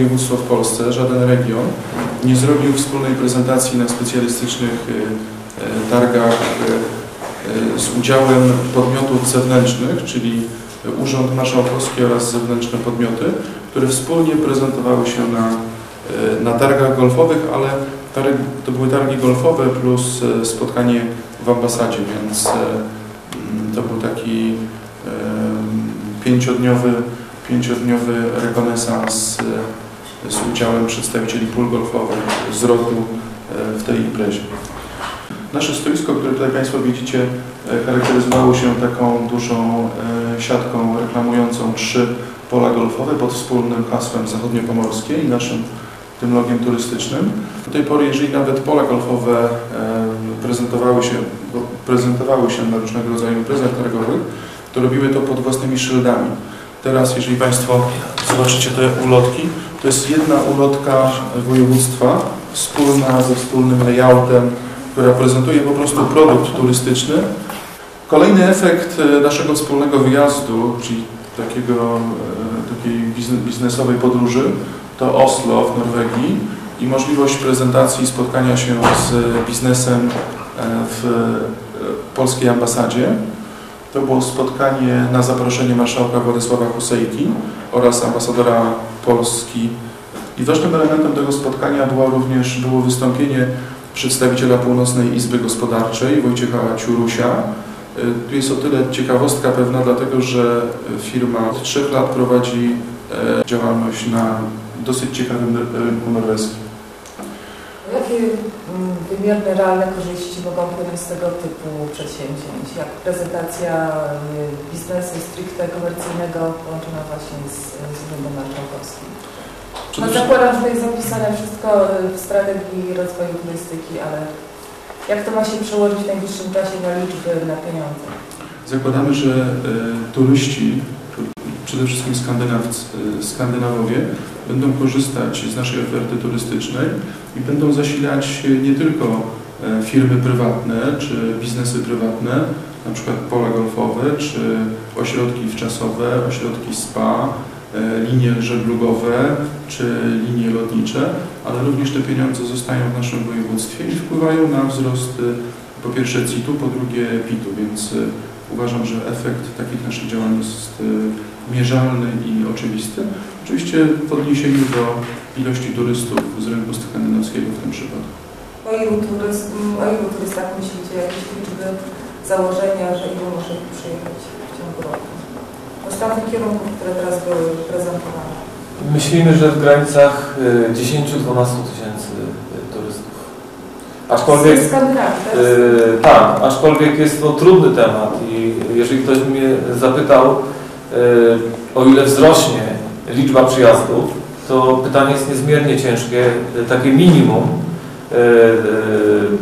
województwo w Polsce, żaden region nie zrobił wspólnej prezentacji na specjalistycznych e, targach z udziałem podmiotów zewnętrznych, czyli Urząd Marszałkowski oraz zewnętrzne podmioty, które wspólnie prezentowały się na, na targach golfowych, ale targ, to były targi golfowe plus spotkanie w ambasadzie, więc to był taki pięciodniowy, pięciodniowy rekonesans z udziałem przedstawicieli pól golfowych z roku w tej imprezie. Nasze stoisko, które tutaj Państwo widzicie, charakteryzowało się taką dużą siatką reklamującą trzy pola golfowe pod wspólnym hasłem zachodniopomorskie i naszym tym logiem turystycznym. Do tej pory, jeżeli nawet pola golfowe prezentowały się, prezentowały się na różnego rodzaju imprezach targowych, to robiły to pod własnymi szyldami. Teraz, jeżeli Państwo zobaczycie te ulotki, to jest jedna ulotka województwa, wspólna ze wspólnym layoutem, która prezentuje po prostu produkt turystyczny. Kolejny efekt naszego wspólnego wyjazdu, czyli takiego, takiej biznesowej podróży, to Oslo w Norwegii i możliwość prezentacji spotkania się z biznesem w polskiej ambasadzie. To było spotkanie na zaproszenie marszałka Władysława Husejki oraz ambasadora Polski. I ważnym elementem tego spotkania było również było wystąpienie przedstawiciela Północnej Izby Gospodarczej Wojciecha Ciurusia. Tu jest o tyle ciekawostka pewna, dlatego że firma od trzech lat prowadzi działalność na dosyć ciekawym rynku norweskim. Jakie mm, wymierne, realne korzyści mogą płynąć z tego typu przedsięwzięć, jak prezentacja y, biznesu stricte komercyjnego połączona właśnie z, z Urzędem Marszałkowskim? No zakładam, że to jest zapisane wszystko y, w strategii rozwoju turystyki, ale jak to ma się przełożyć w najbliższym czasie na liczby, na pieniądze? Zakładamy, że y, turyści, przede wszystkim Skandynaw, Skandynawowie, będą korzystać z naszej oferty turystycznej i będą zasilać nie tylko e, firmy prywatne czy biznesy prywatne, na przykład pola golfowe czy ośrodki wczasowe, ośrodki spa, e, linie żeglugowe czy linie lotnicze, ale również te pieniądze zostają w naszym województwie i wpływają na wzrost po pierwsze CIT-u, po drugie PIT-u, więc uważam, że efekt takich naszych działań jest mierzalny i oczywisty. Oczywiście w odniesieniu do ilości turystów z rynku skandynawskiego w tym przypadku. O ilu, turyst, o ilu turystach myślicie, jakieś liczby założenia, że ilu może przyjechać w ciągu roku? Z tamtych kierunków, które teraz były prezentowane. Myślimy, że w granicach 10-12 tysięcy y, turystów. Aczkolwiek, z tak? Yy, tak, aczkolwiek jest to trudny temat i jeżeli ktoś mnie zapytał, yy, o ile wzrośnie liczba przyjazdów, to pytanie jest niezmiernie ciężkie. Takie minimum, e,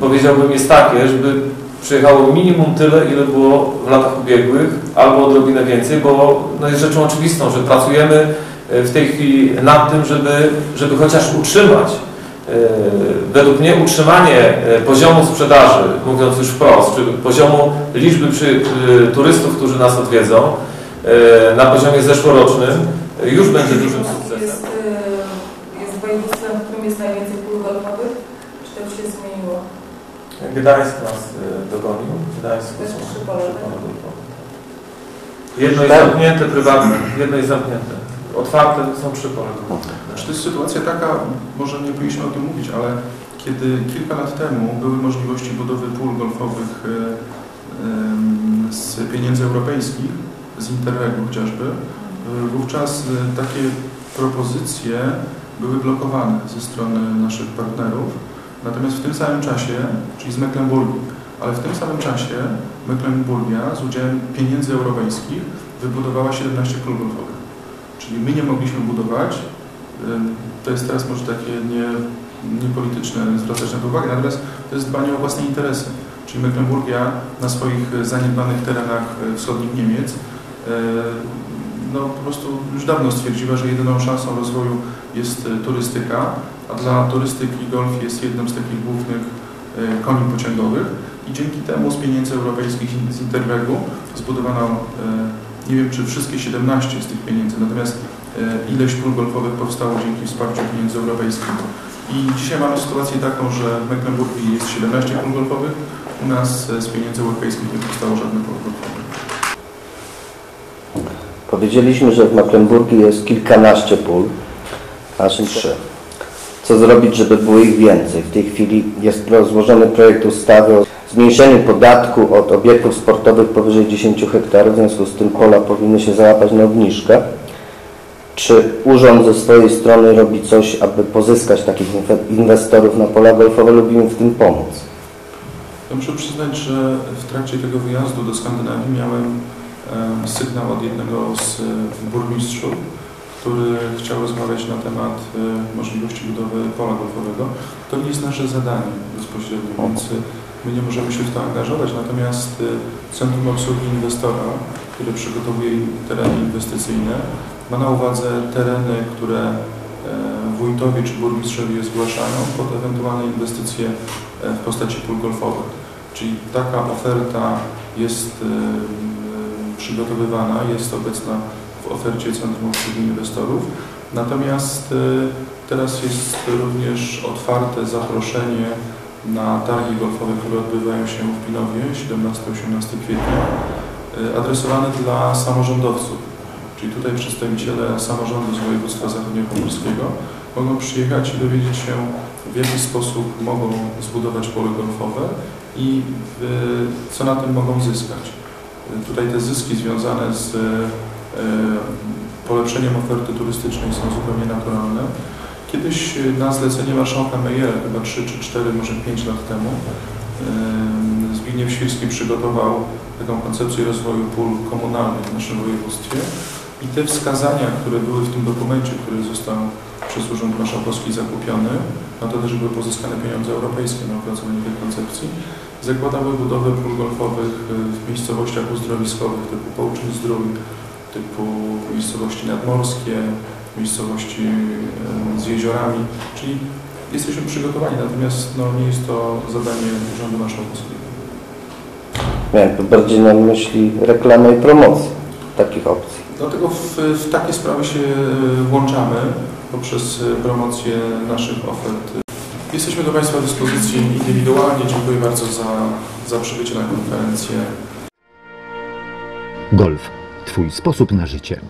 powiedziałbym, jest takie, żeby przyjechało minimum tyle, ile było w latach ubiegłych, albo odrobinę więcej, bo no jest rzeczą oczywistą, że pracujemy e, w tej chwili nad tym, żeby, żeby chociaż utrzymać według mnie utrzymanie poziomu sprzedaży, mówiąc już wprost, czy poziomu liczby przy, turystów, którzy nas odwiedzą na poziomie zeszłorocznym, już będzie dużym sukcesem. Jest, jest województwem, w którym jest najwięcej pól golfowych? Czy to już się zmieniło? Gdańsk nas dogonił. Gdańsk to jest trzy pole. Jedno jest zamknięte, prywatne. Jedno jest zamknięte. Otwarte są trzy pole. Czy to jest sytuacja taka, może nie powinniśmy o tym mówić, ale kiedy kilka lat temu były możliwości budowy pól golfowych y, z pieniędzy europejskich, z Interregu chociażby, Wówczas y, takie propozycje były blokowane ze strony naszych partnerów, natomiast w tym samym czasie, czyli z Mecklenburgii, ale w tym samym czasie Mecklenburgia z udziałem pieniędzy europejskich wybudowała 17 pól golfowych. Czyli my nie mogliśmy budować, y, to jest teraz może takie nie, niepolityczne zwracać na to uwagę, natomiast to jest dbanie o własne interesy. Czyli Mecklenburgia na swoich zaniedbanych terenach y, wschodnich Niemiec no, po prostu już dawno stwierdziła, że jedyną szansą rozwoju jest turystyka, a dla turystyki golf jest jednym z takich głównych koni pociągowych. I dzięki temu z pieniędzy europejskich z Interregu zbudowano, nie wiem czy wszystkie 17 z tych pieniędzy, natomiast e, ileś pól golfowych powstało dzięki wsparciu pieniędzy europejskich. I dzisiaj mamy sytuację taką, że w Mecklenburgii jest 17 pól golfowych, u nas e, z pieniędzy europejskich nie powstało żadne pól golfowe. Powiedzieliśmy, że w Mecklenburgii jest kilkanaście pól, a naszym trzy. Co zrobić, żeby było ich więcej? W tej chwili jest rozłożony projekt ustawy o zmniejszeniu podatku od obiektów sportowych powyżej 10 hektarów, w związku z tym pola powinny się załapać na obniżkę. Czy urząd ze swojej strony robi coś, aby pozyskać takich inwe- inwestorów na pola golfowe lub im w tym pomóc? Ja muszę przyznać, że w trakcie tego wyjazdu do Skandynawii miałem em, sygnał od jednego z burmistrzów, który chciał rozmawiać na temat możliwości budowy pola golfowego. To nie jest nasze zadanie bezpośrednio, więc my nie możemy się w to angażować. Natomiast e, Centrum Obsługi Inwestora, które przygotowuje tereny inwestycyjne, ma na uwadze tereny, które e, wójtowie czy burmistrzowie zgłaszają pod ewentualne inwestycje e, w postaci pól golfowych. Czyli taka oferta jest e, m, przygotowywana, jest obecna w ofercie Centrum Obsługi Inwestorów. Natomiast teraz jest również otwarte zaproszenie na targi golfowe, które odbywają się w Pinowie 17-18 kwietnia, e, adresowane dla samorządowców. Czyli tutaj przedstawiciele samorządu z województwa zachodniopomorskiego mogą przyjechać i dowiedzieć się, w jaki sposób mogą zbudować pole golfowe i y, co na tym mogą zyskać. Y, Tutaj te zyski związane z y, polepszeniem oferty turystycznej są zupełnie naturalne. Kiedyś y, na zlecenie marszałka Mejera, chyba 3 czy 4, może 5 lat temu, Zbigniew Świrski przygotował taką koncepcję rozwoju pól komunalnych w naszym województwie. I te wskazania, które były w tym dokumencie, który został przez Urząd Marszałkowski zakupiony, na to też były pozyskane pieniądze europejskie na opracowanie tej koncepcji, zakładały budowę pól golfowych y, w miejscowościach uzdrowiskowych typu Połczyn Zdrój, typu miejscowości nadmorskie, miejscowości y, z jeziorami, czyli jesteśmy przygotowani, natomiast no, nie jest to zadanie Urzędu Marszałkowskiego. Miałem tu bardziej na myśli reklamę i promocję takich opcji. Dlatego w, w takie sprawy się y, włączamy poprzez y, promocję naszych ofert. Jesteśmy do Państwa dyspozycji indywidualnie. Dziękuję bardzo za, za przybycie na konferencję. Golf. Twój sposób na życie.